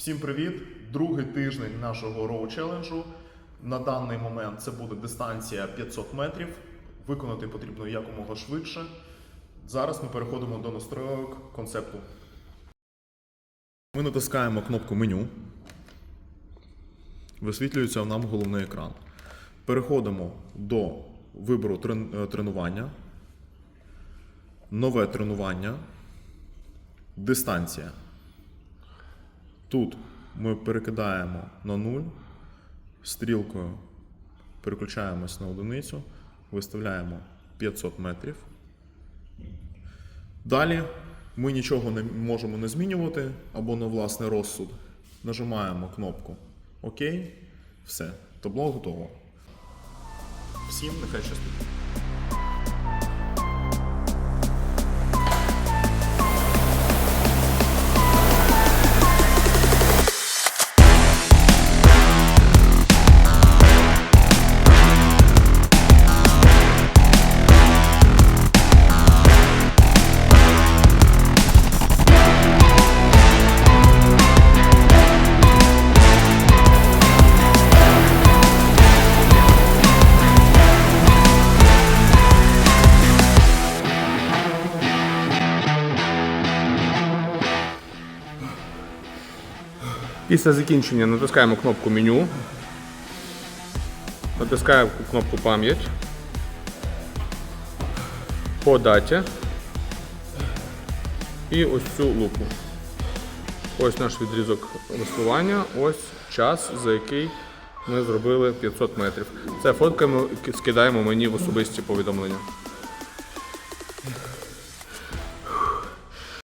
Всім привіт! Другий тиждень нашого роу челенджу. На даний момент це буде дистанція 500 метрів. Виконати потрібно якомога швидше. Зараз ми переходимо до настройок концепту. Ми натискаємо кнопку меню. Висвітлюється нам головний екран. Переходимо до вибору е, тренування. Нове тренування. Дистанція. Тут ми перекидаємо на 0, стрілкою переключаємось на одиницю, виставляємо 500 метрів. Далі ми нічого не можемо не змінювати або на власний розсуд. Нажимаємо кнопку ОК. Все, табло готово. Всім нехай щастить. Після закінчення натискаємо кнопку меню, натискаємо кнопку пам'ять по даті і ось цю лупу. Ось наш відрізок веслування, ось час, за який ми зробили 500 метрів. Це фоткаємо, скидаємо мені в особисті повідомлення.